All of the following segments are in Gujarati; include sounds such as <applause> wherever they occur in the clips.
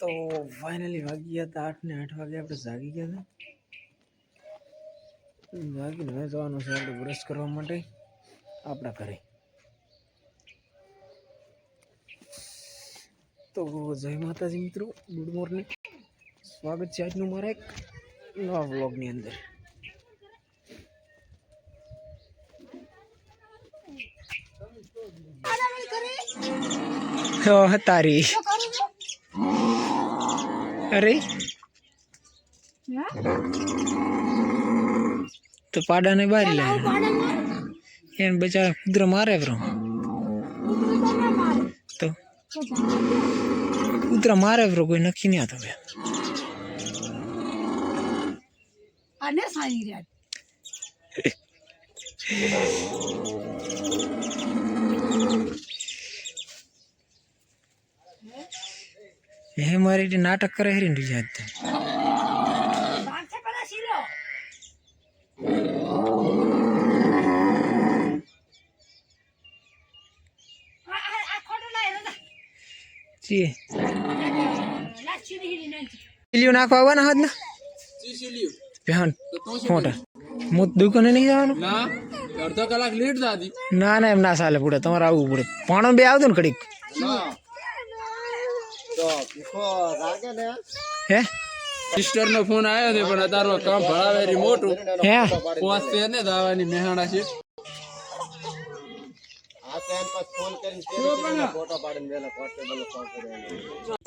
તો ફાઇનલી વાગી ગયા હતા આઠ ને આઠ વાગે આપણે જાગી ગયા હતા. જાગીને હવે જવાનું છે આપણે બ્રશ કરવા માટે આપણા ઘરે. તો જય માતાજી મિત્રો ગુડ મોર્નિંગ સ્વાગત છે આજનું મારા એક નવા વ્લોગની અંદર. તારી. અરે તો પાડાને બારી લે એને બચારા કુદરો મારે બ્રો તો કૂતરા મારે બ્રો કોઈ નક્કી નહીં આતો ભાઈ અને સારી રાત હે મારી રીતે નાટક કરે હરી ને યાદ પાંચસો પેલા શીલો. આ આ- આ ખોટું લાય લે ચીએ લા ચીની હીરી નાખી લીયો નાખવા આવવાના હાથ ના બેહન મોટા હું દુકાને નહીં જવાનું? ના અડધો કલાક લેટ દાદી ના ના એમ ના ચાલે પડે તમારે આવવું પડે. પાણો બે આવતું ને કડીક હે? સિસ્ટર નો ફોન આવ્યો છે પણ અત્યારમાં કામ ભરાવે રી મોટું. હે? છે. ને દાવાની મહેણા છે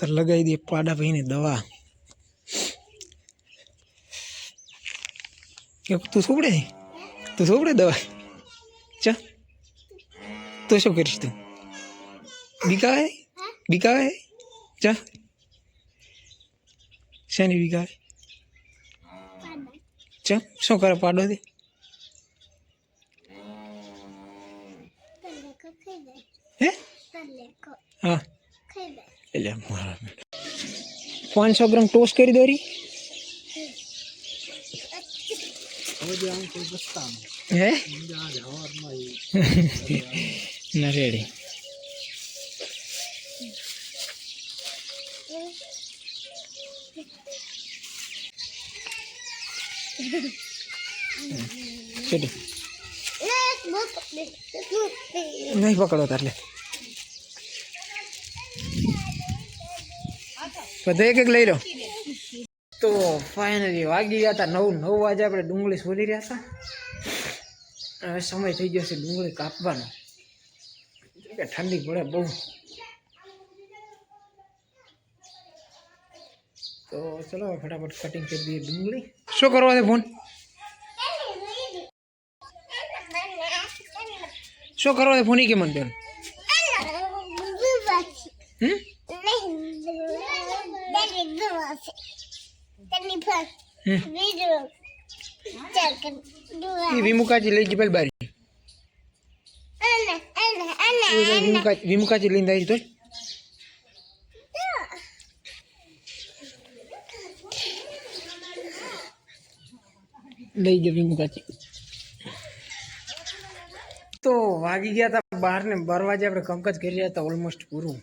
લગાવી દે પાડા ભાઈને દવા. કે તું સોપડે તું સોપડે દવા? ચા? તો શું કરીશ તું? બીકાવે બીકાવે ચા શેની બીકાવે ચા શું કરે પાડો દે હે હા એટલે મારા પાંચસો ગ્રામ ટોસ્ટ કરી દોરી હે ના રેડી ચલો નહીં પકડો તાર લે બધા એક એક લઈ લો તો ફાઇનલી વાગી ગયા હતા નવ નવ વાગે આપણે ડુંગળી સોલી રહ્યા હતા હવે સમય થઈ ગયો છે ડુંગળી કાપવાનો કે ઠંડી પડે બહુ તો ચલો હવે ફટાફટ કટિંગ કરી દઈએ ડુંગળી શું કરવા છે ફોન? શું કરવા છે ફોન કે મને એ વિમુકાજી લઈ ગઈ પેલી બારી. વિમુકા વિમુકાજી લઈને આવી તો લઈ ગયો વિમુકાજી તો વાગી ગયા હતા બાર ને બાર વાગે આપણે કંકજ કરી રહ્યા હતા ઓલમોસ્ટ પૂરું.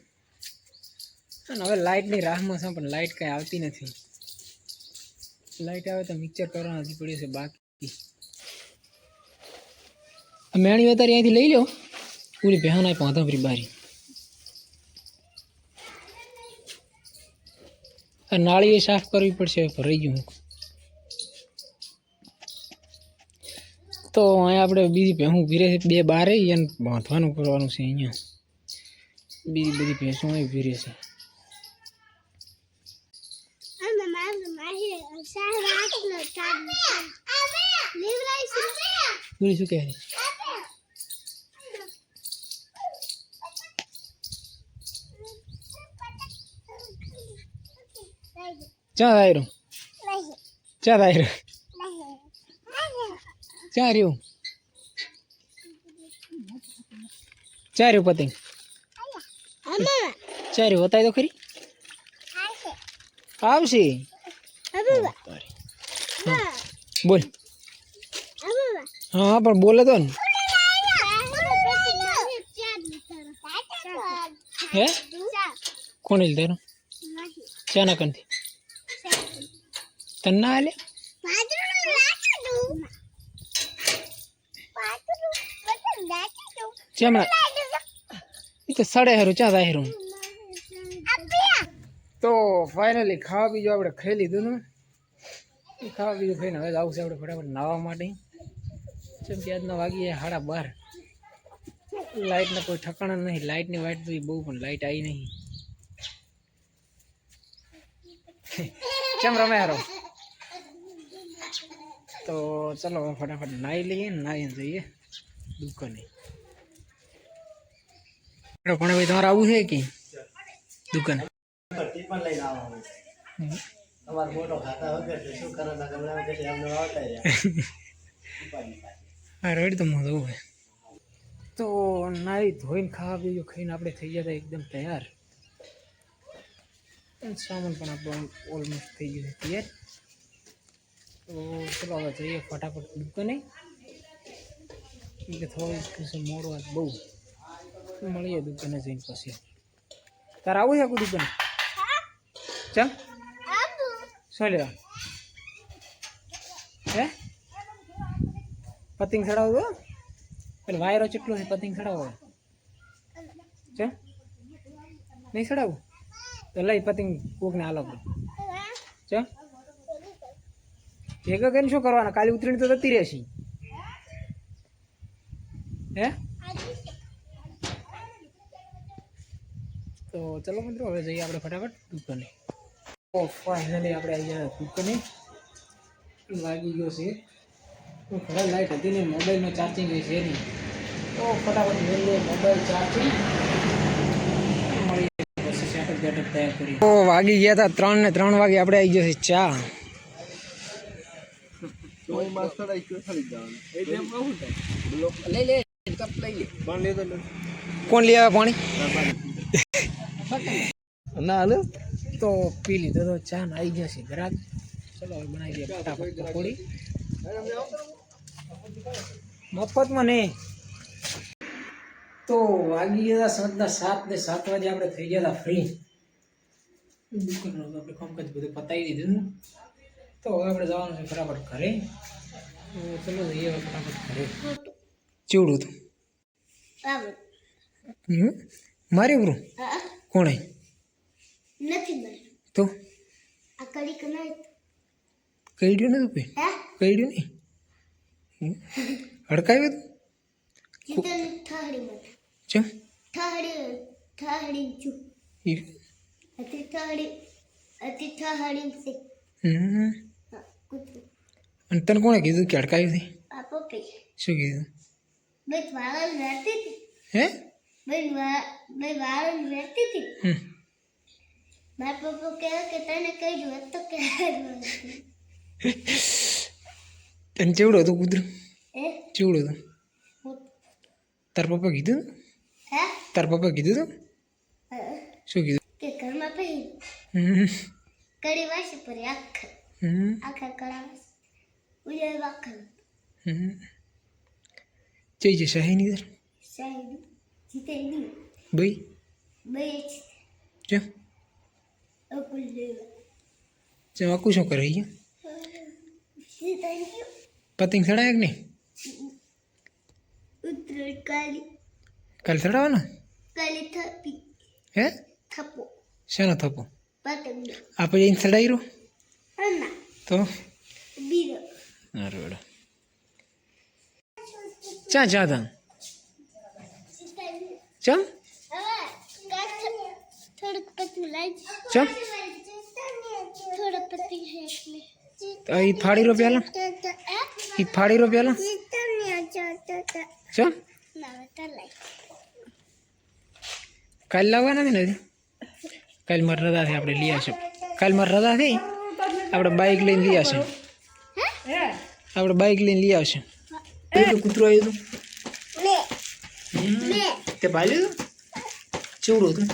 અને હવે લાઇટની રાહમાં છે પણ લાઇટ કાંઈ આવતી નથી. લાઇટ આવે તો મિક્સર કરવાનું હજી પડ્યું છે બાકી. મેણી અત્યારે અહીંથી લઈ લો. પૂરી બહેન આવી પાંધા બારી. આ નાળી સાફ કરવી પડશે ભરાઈ ગયું તો અહીંયા આપણે બીજી ઊભી છે બે બારે અને બાંધવાનું કરવાનું છે અહીંયા. બીજી બધી ભેંસો અહીં ઊભી છે. પૂરી શું? કહે છે ક્યાં થાય રહ્યું ક્યાં રહ્યું રહ્યું પતંગ. રહ્યું બતાવી દો ખરી. આવશે. બોલ. હા, પણ બોલે તો ને. હે? કોને લીધેલું ચાના કંથી તને ના હાલે ચેમણા એ તો સડે હેરું, ચા જાય હેરું. તો ફાઇનલી ખાવા બીજું આપણે ખાઈ લીધું ને. ખાવા બીજું ખાઈને હવે આવું છે આપણે ફટાફટ નાવા માટે. જેમ કે આજના વાગી સાડા બાર. લાઇટના કોઈ ઠકાણા નહીં લાઇટની વાઇટ તો બહુ, પણ લાઇટ આવી નહીં. કેમ રમે હારો? તો ચલો, ફટાફટ નાહી લઈએ ને નાહીને જઈએ. દુકાને પણ ભાઈ તમારે આવું છે કે? દુકાને. <laughs> હા તો હોય તો નાહી ધોઈને ખાવા બીજું ખાઈને આપણે થઈ ગયા હતા એકદમ તૈયાર. સામાન પણ આપણે ઓલમોસ્ટ થઈ ગયું છે તૈયાર. તો ચલો હવે જઈએ ફટાફટ દુકાને. કે થોડું কিছু મોડું આજ બહુ. મળીએ દુકાને જઈને પછી. તારે આવું છે આખું દુકાને? ચાલ. શું લેવા હે? પતંગ ચડાવો પેલો વાયરો ચેટલો છે, પતંગ ચડાવવો ચાલ. નહીં ચડાવું? તો લઈ પતંગ કોકને હાલો ચાલ. ભેગા કરીને શું કરવાના? કાલે ઉતરીને તો જતી રહેશી. હે? તો ચલો મિત્રો હવે જઈએ આપણે ફટાફટ દુકાને. ઓ ફાઇનલી આપણે આવી ગયા દુકાને. લાગી ગયો છે. તો ઘરે લાઈટ હતી ને મોબાઈલમાં ચાર્જિંગ છે નહીં. તો ફટાફટ મેળવીએ મોબાઈલ ચાર્જિંગ તો વાગી ગયા હતા ત્રણ ને ત્રણ વાગે આપણે આવી ગયો છે ચા. લઈ લે લઈ લે. કોણ લઈ આવે પાણી? ના હાલો. તો પી લીધો તો ચા ને આવી જશે ગ્રાહક ચલો હવે બનાવી દઈએ ફટાફટ પકોડી. મફતમાં નહીં તો વાગી ગયા સાંજના સાત ને સાત વાગે આપણે થઈ ગયા હતા ફ્રી દુકાનનું આપણે કામકાજ બધું પતાવી દીધું તો હવે આપણે જવાનું છે ફટાફટ ઘરે. ચલો જઈએ ફટાફટ ઘરે. ચેવડું હતું? મારી ઉભરું? કોણે? નથી તો? કઈડ્યું નતું કોઈ કઈડ્યું નહીં? હડકાયું હતું? ચમ? અને તને કોણે કીધું કે અડકાયું નહીં શું કીધું? વાળ રહેતી હતી? હે? ભાઈ વા બે વાળા રહેતી હતી? હમ. મારા પપ્પા કહે કે તને કઈ જોત તો કે તને ચેવડો હતું કૂતરું? એ ચેવડો હતો? તાર પપ્પા કીધું હે? તાર પપ્પા કીધું અ, શું કીધું? કે ઘરમાં પહેરી કડી વાસી પર આખા આખા વાસી. ઉજળ વાખલ હમ. જઈ જશે હે નહીં તાર સાહેબ જીતે નહીં ભાઈ? બે ચમ? અકુલ ચમ આખું શું કરે ગયો પતંગ ચડાય કે નહીં? ઉતરેલ કાલી કાલે ચડાવવાના? કાલી થપી હે? થપો શેનો થપો પતંગ. આપણે જઈને ચડાવી રહ્યું તો? બીરો. સારું ચા ચા તા ચમ ચમ એ ફાડી રો પેલા એ ફાડી રો પેલા ચમ કાલે લાવવાના નથી ને કાલે મારે રજા થઈ આપણે લઈ આવશું કાલ મારે રજા થઈ આપણે બાઇક લઈને લઈ આવશે આપણે બાઇક લઈને લઈ આવશે તો કૂતરો આવ્યું હતું તે ભાઈ લીધું ચેવડું હતું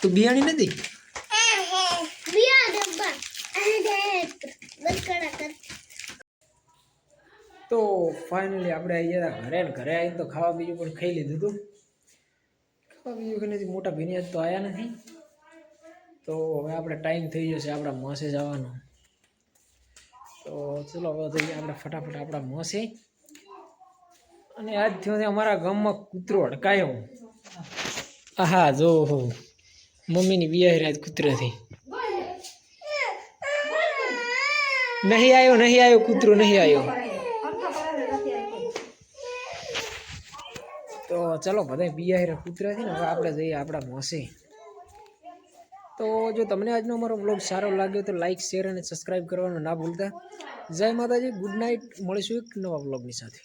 તું બિયાણી નથી તો ફાઇનલી આપણે આવી ગયા ઘરે ને ઘરે આવીને તો ખાવા બીજું પણ ખાઈ લીધું હતું બીજું કે નથી મોટા ભીની તો આવ્યા નથી. તો હવે આપણે ટાઈમ થઈ જશે આપણા મોસે જવાનો. તો ચલો, હવે જઈએ આપણે ફટાફટ આપણા મોસે. અને આજ થયો અમારા ગામમાં કૂતરો અડકાયો. આહા, જો હો. મમ્મીની બિયાહી રાત કૂતરાથી નહીં આવ્યો નહીં આવ્યો, કૂતરો નહીં આવ્યો. તો ચલો બધા બિયાહી કૂતરાથી ને, હવે આપણે જઈએ આપણા મોસે. તો જો તમને આજનો અમારો બ્લોગ સારો લાગ્યો તો લાઇક શેર અને સબસ્ક્રાઈબ કરવાનું ના ભૂલતા. જય માતાજી ગુડ નાઇટ મળીશું એક નવા બ્લોગની સાથે.